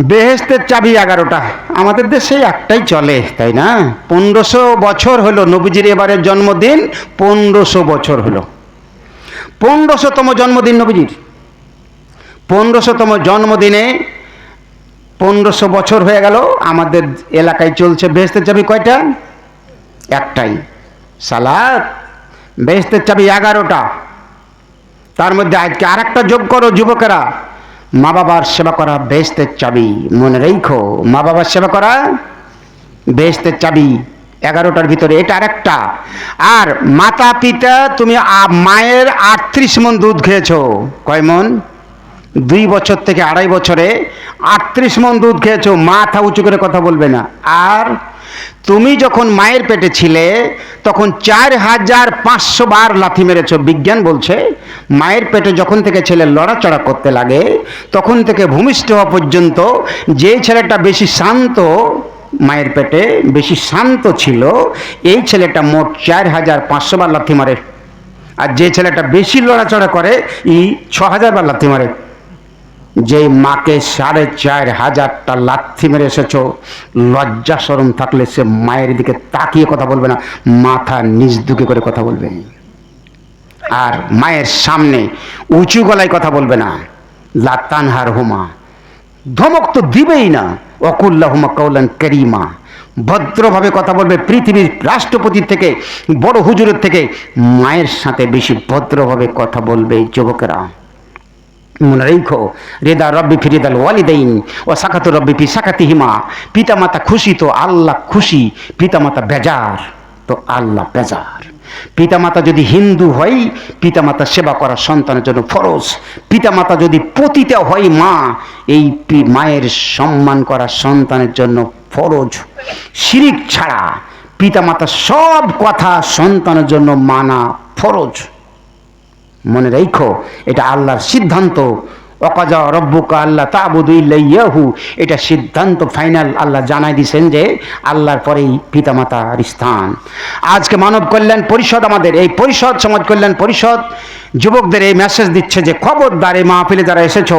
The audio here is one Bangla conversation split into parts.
বেহেস্তের চাবি এগারোটা। আমাদের দেশে একটাই চলে, তাই না? পনেরোশো বছর হলো নবীজির এবারের জন্মদিন, পনেরোশো বছর হলো। পনেরোশোতম জন্মদিন নবীজির। পনেরোশোতম জন্মদিনে পনেরোশো বছর হয়ে গেল, আমাদের এলাকায় চলছে বেহেস্তের চাবি কয়টা? একটাই। সালাদ বেহেস্তের চাবি এগারোটা। তার মধ্যে আজকে আর যোগ করো যুবকেরা। মা বাবার সেবা করা বেহেস্তের চাবি। মনে রেখো, মা বাবার সেবা করা বেহেস্তের চাবি। এগারোটার ভিতরে এটা আরেকটা। আর মাতা পিতা, তুমি মায়ের আটত্রিশ মন দুধ খেয়েছো। কয় মন? দুই বছর থেকে আড়াই বছরে আটত্রিশ মন দুধ খেয়েছো। মাথা উঁচু করে কথা বলবে না। আর তুমি যখন মায়ের পেটে ছিলে, তখন চার হাজার পাঁচশো বার লাথি মেরেছ। বিজ্ঞান বলছে, মায়ের পেটে যখন থেকে ছেলে লড়াচড়া করতে লাগে, তখন থেকে ভূমিষ্ঠ হওয়া পর্যন্ত যে ছেলেটা বেশি শান্ত, মায়ের পেটে বেশি শান্ত ছিল, এই ছেলেটা মোট চার হাজার পাঁচশো বার লাথি মারে। আর যে ছেলেটা বেশি লড়াচড়া করে, ই ছ হাজার বার লাথি মারে। যে মাকে সাড়ে চার হাজারটা লাথি মেরে এসেছ, লজ্জা সরম থাকলে সে মায়ের দিকে তাকিয়ে কথা বলবে না, মাথা নিজ দুকে করে কথা বলবে। আর মায়ের সামনে উঁচু গলায় কথা বলবে না লাতানহার হুমা। ধমক তো দিবেই না অকুল্লা হুমা কৌলান করিমা। ভদ্রভাবে কথা বলবে পৃথিবীর রাষ্ট্রপতির থেকে, বড় হুজুরের থেকে, মায়ের সাথে বেশি ভদ্রভাবে কথা বলবে যুবকেরা। মনে রেখো রেদা রব্বি ফিরিদাল ওয়ালিদাইন ও সাকাতু রব্বি ফি সাকাতিহিমা। পিতামাতা খুশি তো আল্লাহ খুশি, পিতামাতা বেজার তো আল্লাহ বেজার। পিতামাতা যদি হিন্দু হয়, পিতামাতা সেবা করা সন্তানের জন্য ফরজ। পিতামাতা যদি পতিতা হয়, মা, এই মায়ের সম্মান করা সন্তানের জন্য ফরজ। শিরিক ছাড়া পিতামাতা সব কথা সন্তানের জন্য মানা ফরজ। মনে রেখো, এটা আল্লাহর সিদ্ধান্ত। অকাজা রব্বুকা আল্লাহ তাবুদু ইল্লাইয়াহু এটা সিদ্ধান্ত ফাইনাল আল্লাহ জানাই দিছেন যে আল্লাহর পরেই পিতামাতার স্থান। আজকে মানব কল্যাণ পরিষদ আমাদের, এই পরিষদ, সমাজ কল্যাণ পরিষদ যুবকদের এই মেসেজ দিচ্ছে যে, খবরদার এই মাহফিলে যারা এসেছ,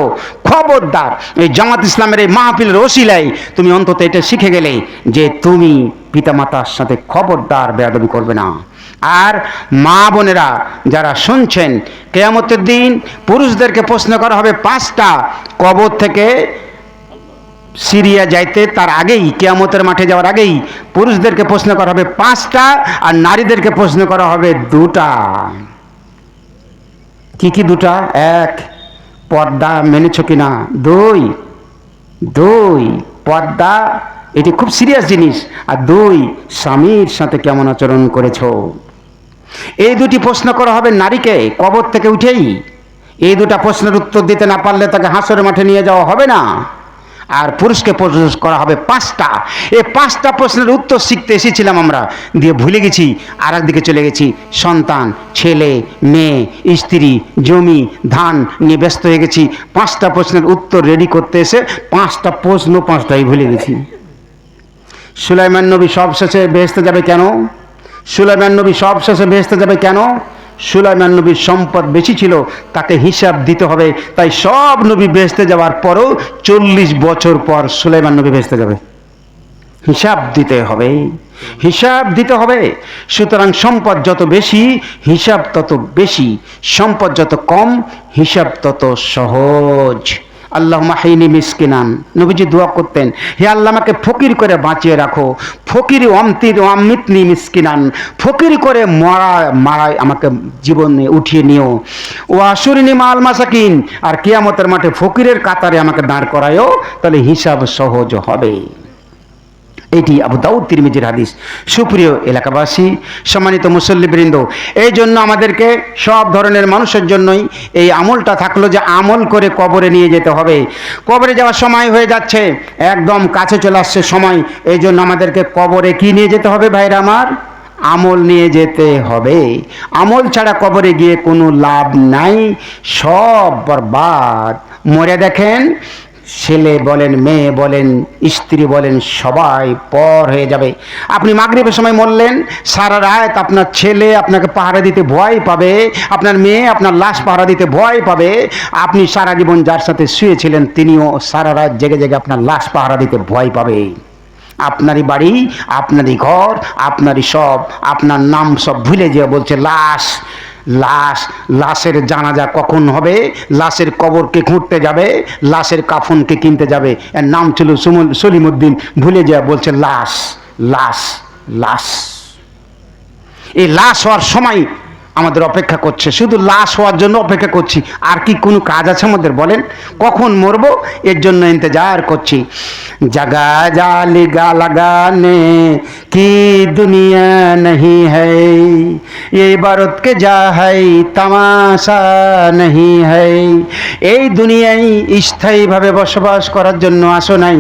খবরদার। এই জামাত ইসলামের এই মাহফিলের ওসিলাই, তুমি অন্তত এটা শিখে গেলে যে তুমি পিতামাতার সাথে খবরদার বেয়াদবি করবে না। আর মা বোনেরা যারা শুনছেন, কেয়ামতের দিন পুরুষদেরকে প্রশ্ন করা হবে পাঁচটা কবর থেকে সিরিয়া যাইতে তার আগেই, কেয়ামতের মাঠে যাওয়ার আগেই পুরুষদেরকে প্রশ্ন করা হবে পাঁচটা আর নারীদেরকে প্রশ্ন করা হবে দুটা। কি কি দুটা? এক, পর্দা মেনেছ কি না দুই দুই, পর্দা, এটি খুব সিরিয়াস জিনিস। আর দুই, স্বামীর সাথে কেমন আচরণ করেছ? এই দুটি প্রশ্ন করা হবে নারীকে কবর থেকে উঠেই। এই দুটা প্রশ্নের উত্তর দিতে না পারলে তাকে হাসরের মাঠে নিয়ে যাওয়া হবে না। আর পুরুষকে প্রশ্ন করা হবে পাঁচটা। এই পাঁচটা প্রশ্নের উত্তর শিখতে এসেছিলাম আমরা। দিয়ে ভুলে গেছি আর দিকে চলে গেছি। সন্তান, ছেলে, মেয়ে, স্ত্রী, জমি, ধান নিয়ে ব্যস্ত হয়ে গেছি। পাঁচটা প্রশ্নের উত্তর রেডি করতে এসে পাঁচটা প্রশ্ন, পাঁচটাই ভুলে গেছি। সুলাইমান নবী সব শেষে বেহেস্তে যাবে কেন? সুলাইমান নবী সব শেষে বেহেস্তে যাবে কেন? সুলাইমান নবীর সম্পদ বেশি ছিল, তাকে হিসাব দিতে হবে। তাই সব নবী বেসতে যাওয়ার পরও চল্লিশ বছর পর সুলাইমান নবী বেসতে যাবে। হিসাব দিতে হবে। হিসাব দিতে হবে। সুতরাং সম্পদ যত বেশি, হিসাব তত বেশি। সম্পদ যত কম, হিসাব তত সহজ। আল্লাহ মাহিনী মিসকিনান। নবীজি দোয়া করতেন, হে আল্লাহ, আমাকে ফকির করে বাঁচিয়ে রাখো। ফকির অমতির অমৃতনি মিসকিনান। ফকির করে মরা, মারায় আমাকে জীবনে উঠিয়ে নিও। ও আসুরিনী মাল মাসাকিন, আর কিয়ামতের মাঠে ফকিরের কাতারে আমাকে দাঁড় করায়ও, তাহলে হিসাব সহজ হবে। এটি আবু দাউদ তিরমিজির হাদিস। সুপ্রিয় এলাকাবাসী, সম্মানিত মুসল্লিবৃন্দ এই জন্য আমাদেরকে সব ধরনের মানুষের জন্যই এই আমলটা থাকল যে আমল করে কবরে নিয়ে যেতে হবে। কবরে যাওয়ার সময় হয়ে যাচ্ছে, একদম কাছে চলে আসছে সময়। এই জন্য আমাদেরকে কবরে কি নিয়ে যেতে হবে ভাইরা আমার? আমল নিয়ে যেতে হবে। আমল ছাড়া কবরে গিয়ে কোনো লাভ নাই, সব বরবাদ। মরে দেখেন ছেলে বলেন, মেয়ে বলেন, স্ত্রী বলেন, সবাই পর হয়ে যাবে। আপনি মাগরিবের সময় মরলেন, সারা রাত আপনার ছেলে আপনাকে পাহারা দিতে ভয় পাবে, আপনার মেয়ে আপনার লাশ পাহারা দিতে ভয় পাবে। আপনি সারা জীবন যার সাথে শুয়েছিলেন, তিনিও সারা রাত জেগে জেগে আপনার লাশ পাহারা দিতে ভয় পাবে। আপনারই বাড়ি, আপনারই ঘর, আপনারই সব, আপনার নাম সব ভুলে যেয়ে বলছে, লাশ। লাশ, লাশের জানাজা কখন হবে? লাশের কবরকে খুঁড়তে যাবে? লাশের কাফনকে কিনতে যাবে? এর নাম ছিল সুমন সলিমুদ্দিন। ভুলে যা, বলছে লাশ লাশ লাশ। এই লাশ হওয়ার সময় আমাদের অপেক্ষা করছে। শুধু লাশ হওয়ার জন্য অপেক্ষা করছি। আর কি কোনো কাজ আছে আমাদের বলেন? কখন মরবো? এর জন্য ইন্তজার করছি। জাগা জালি গা লাগানে কি দুনিয়া নহি হই ভারতকে যা হাই তামাশা নহি হই এই দুনিয়ায় স্থায়ীভাবে বসবাস করার জন্য আসো নাই।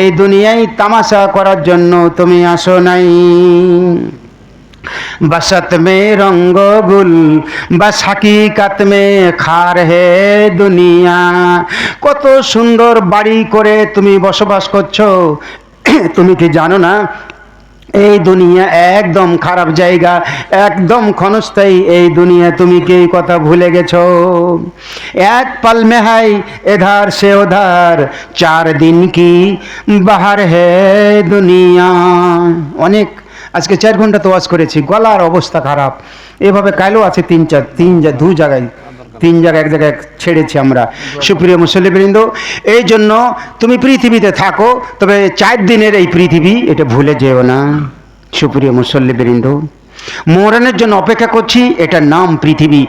এই দুনিয়ায় তামাশা করার জন্য তুমি আসো নাই। बसत में रंग गुल बस हकीकत में খার হে দুনিয়া কত সুন্দর বাড়ি করে তুমি বসবাস করছো তুমি কি জানো না এই দুনিয়া একদম খারাপ জায়গা একদম ক্ষণস্থায়ী এই দুনিয়া তুমি কি এই কথা ভুলে গেছো এক পল মে হাই এধার সে ওধার চার দিন কি বাহার হে দুনিয়া অনেক আজকে চার ঘণ্টা তো ওয়াজ করেছি, গলার অবস্থা খারাপ। এভাবে কালও আছে তিন চার তিন দু জায়গায়, তিন জায়গায়, এক জায়গায় ছেড়েছি আমরা। সুপ্রিয় মুসল্লিবৃন্দ, এই জন্য তুমি পৃথিবীতে থাকো, তবে চার দিনের এই পৃথিবী, এটা ভুলে যেও না। সুপ্রিয় মুসল্লিবৃন্দ, মরণের জন্য অপেক্ষা করছি, এটার নাম পৃথিবী।